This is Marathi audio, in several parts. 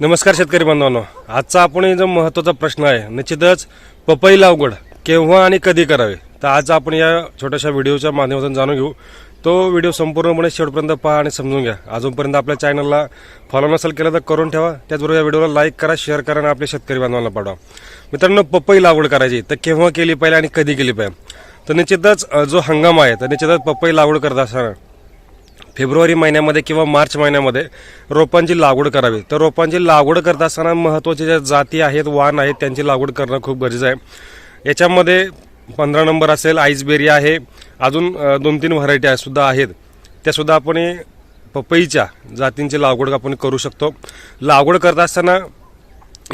नमस्कार शेतकरी बांधवांनो. आजचा आपण जो महत्त्वाचा प्रश्न आहे निश्चितच पपई लागवड केव्हा आणि कधी करावी? तर आज आपण या छोट्याशा व्हिडिओच्या माध्यमातून जाणून घेऊ. तो व्हिडिओ संपूर्णपणे शेवटपर्यंत पहा आणि समजून घ्या. अजूनपर्यंत आपल्या चॅनलला फॉलो नसेल केलं तर करून ठेवा. त्याचबरोबर या व्हिडिओला लाईक करा शेअर करा आणि आपल्या शेतकरी बांधवांना पाठवा. मित्रांनो पपई लागवड करायची. तर केव्हा केली पाहिजे आणि कधी केली पाहिजे? तर निश्चितच जो हंगाम आहे तर निश्चितच पपई लागवड करत असताना फेब्रुवारी महिन्यामध्ये किंवा मार्च महिन्यामध्ये रोपांची लागवड करावी. तर रोपांची लागवड करत असताना महत्त्वाच्या ज्या जाती आहेत वाण आहेत त्यांची लागवड करणं खूप गरजेचं आहे. याच्यामध्ये पंधरा नंबर असेल आईसबेरी आहे. अजून दोन तीन व्हरायटी आहे सुद्धा आहेत. त्यासुद्धा आपण हे पपईच्या जातींची लागवड आपण करू शकतो. लागवड करत असताना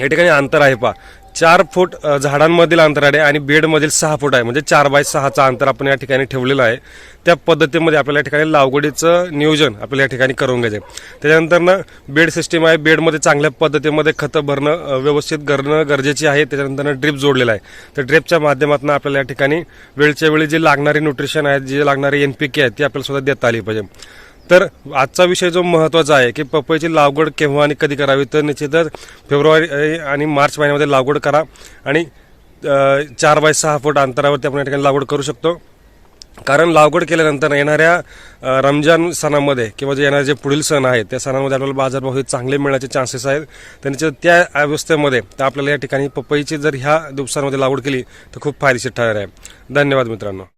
या ठिकाणी अंतर आहे पहा. चार फूट झाडांमधील अंतर आहे आणि बेडमधील सहा फूट आहे. म्हणजे चार बाय सहाचा अंतर आपण या ठिकाणी ठेवलेलं आहे. त्या पद्धतीमध्ये आपल्याला या ठिकाणी लागवडीचं नियोजन आपल्याला या ठिकाणी करून घ्यायचं आहे. त्याच्यानंतर ना बेड सिस्टीम आहे. बेडमध्ये चांगल्या पद्धतीमध्ये खतं भरणं व्यवस्थित करणं गरजेचे आहे. त्याच्यानंतर ड्रिप जोडलेला आहे. तर ड्रिपच्या माध्यमातून आपल्याला या ठिकाणी वेळच्या वेळी जी लागणारी न्यूट्रिशन आहेत जे लागणारी एन पी के आहेत ती आपल्याला सुद्धा देता आली पाहिजे. तर आजचा विषय जो महत्त्वाचा आहे की पपईची लागवड केव्हा आणि कधी करावी तर निश्चितच फेब्रुवारी आणि मार्च महिन्यामध्ये लागवड करा आणि चार बाय सहा फूट अंतरावरती आपण या ठिकाणी लागवड करू शकतो. कारण लागवड केल्यानंतर येणाऱ्या रमजान सणामध्ये किंवा जे येणारे जे पुढील सण आहेत त्या सणामध्ये आपल्याला बाजारभाव हे चांगले मिळण्याचे चान्सेस आहेत. त्यांच्या त्या अवस्थेमध्ये तर आपल्याला या ठिकाणी पपईची जर ह्या दिवसांमध्ये लागवड केली तर खूप फायदेशीर ठरणार आहे धन्यवाद मित्रांनो.